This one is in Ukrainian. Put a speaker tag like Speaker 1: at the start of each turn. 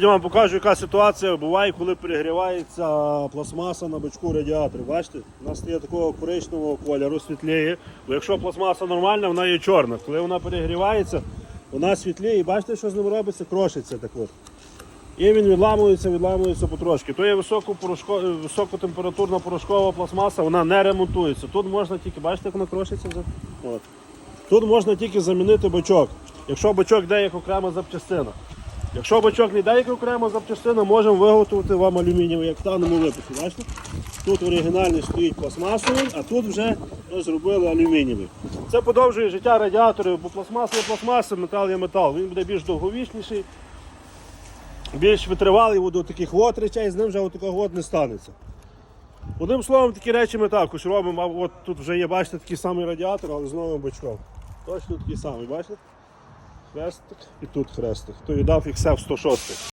Speaker 1: Я вам покажу, яка ситуація буває, коли перегрівається пластмаса на бачку радіатора. Бачите, у нас є такого коричневого кольору, світліє. Бо якщо пластмаса нормальна, вона є чорна. Коли вона перегрівається, вона світліє. І бачите, що з ним робиться? Крошиться так от. І він відламується, відламується потрошки. То є високотемпературна порошкова пластмаса, вона не ремонтується. Тут можна тільки, бачите, як вона крошиться вже? От. Тут можна тільки замінити бачок. Якщо бачок йде як окрема запчастина. Якщо бачок не йде як окрема запчастина, можемо виготовити вам алюмінієвий, як в даному випадку. Бачите? Тут оригінальний стоїть пластмасовий, а тут вже зробили алюмінієвий. Це подовжує життя радіаторів, бо пластмаса є пластмаса, метал є метал. Він буде більш довговічніший, більш витривалий до таких от речей, з ним вже такого от не станеться. Одним словом, такі речі ми також робимо. А от тут вже є, бачите, такий самий радіатор, але з новим бачком. Точно такий самий, бачите? Хрестик і тут хрестик. То віддав їх все в 106.